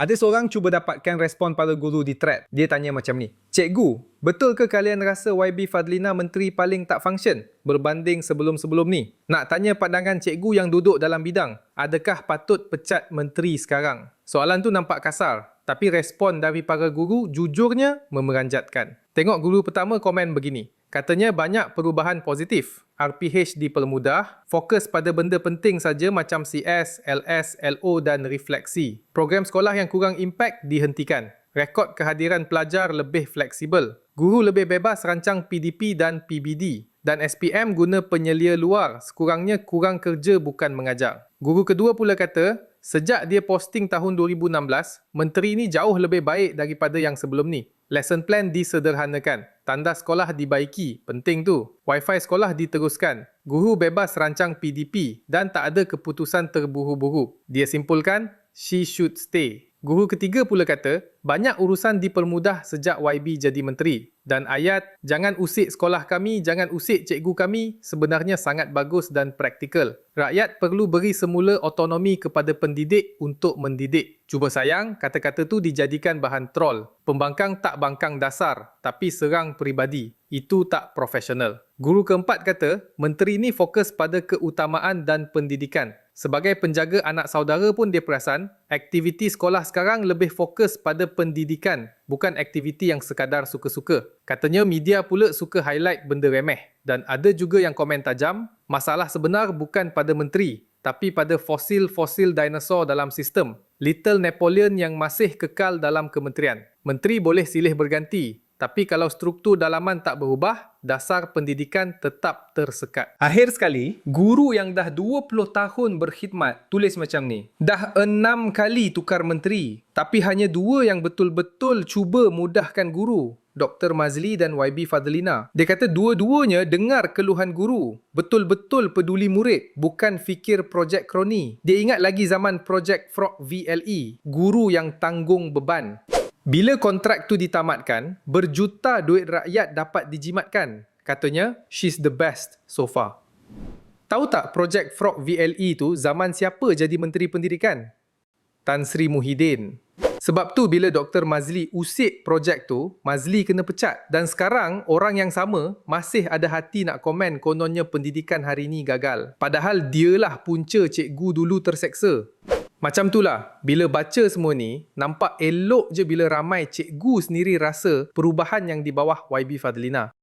Ada seorang cuba dapatkan respon para guru di thread. Dia tanya macam ni. Cikgu, betul ke kalian rasa YB Fadlina menteri paling tak function berbanding sebelum-sebelum ni? Nak tanya pandangan cikgu yang duduk dalam bidang. Adakah patut pecat menteri sekarang? Soalan tu nampak kasar. Tapi respon dari para guru jujurnya memeranjatkan. Tengok guru pertama komen begini. Katanya banyak perubahan positif. RPH dipermudah, fokus pada benda penting saja macam CS, LS, LO dan refleksi. Program sekolah yang kurang impak dihentikan. Rekod kehadiran pelajar lebih fleksibel. Guru lebih bebas rancang PDP dan PBD. Dan SPM guna penyelia luar, sekurangnya kurang kerja bukan mengajar. Guru kedua pula kata, sejak dia posting tahun 2016, menteri ni jauh lebih baik daripada yang sebelum ni. Lesson plan disederhanakan. Tanda sekolah dibaiki. Penting tu. Wi-Fi sekolah diteruskan. Guru bebas rancang PDP dan tak ada keputusan terburu-buru. Dia simpulkan, she should stay. Guru ketiga pula kata, banyak urusan dipermudah sejak YB jadi menteri. Dan ayat, jangan usik sekolah kami, jangan usik cikgu kami sebenarnya sangat bagus dan praktikal. Rakyat perlu beri semula otonomi kepada pendidik untuk mendidik. Cuba sayang, kata-kata tu dijadikan bahan troll. Pembangkang tak bangkang dasar, tapi serang peribadi. Itu tak profesional. Guru keempat kata, menteri ni fokus pada keutamaan dan pendidikan. Sebagai penjaga anak saudara pun dia perasan, aktiviti sekolah sekarang lebih fokus pada pendidikan, bukan aktiviti yang sekadar suka-suka. Katanya media pula suka highlight benda remeh. Dan ada juga yang komen tajam, masalah sebenar bukan pada menteri, tapi pada fosil-fosil dinosaur dalam sistem. Little Napoleon yang masih kekal dalam kementerian. Menteri boleh silih berganti, tapi kalau struktur dalaman tak berubah, dasar pendidikan tetap tersekat. Akhir sekali, guru yang dah 20 tahun berkhidmat tulis macam ni. Dah enam kali tukar menteri, tapi hanya dua yang betul-betul cuba mudahkan guru. Dr. Mazli dan YB Fadlina. Dia kata dua-duanya dengar keluhan guru. Betul-betul peduli murid, bukan fikir projek kroni. Dia ingat lagi zaman projek Frog VLE. Guru yang tanggung beban. Bila kontrak tu ditamatkan, berjuta duit rakyat dapat dijimatkan. Katanya, she's the best so far. Tahu tak projek Frog VLE tu zaman siapa jadi Menteri Pendidikan? Tan Sri Muhyiddin. Sebab tu bila Dr. Mazli usik projek tu, Mazli kena pecat. Dan sekarang orang yang sama masih ada hati nak komen kononnya pendidikan hari ni gagal. Padahal dialah punca cikgu dulu terseksa. Macam itulah, bila baca semua ni, nampak elok je bila ramai cikgu sendiri rasa perubahan yang di bawah YB Fadlina.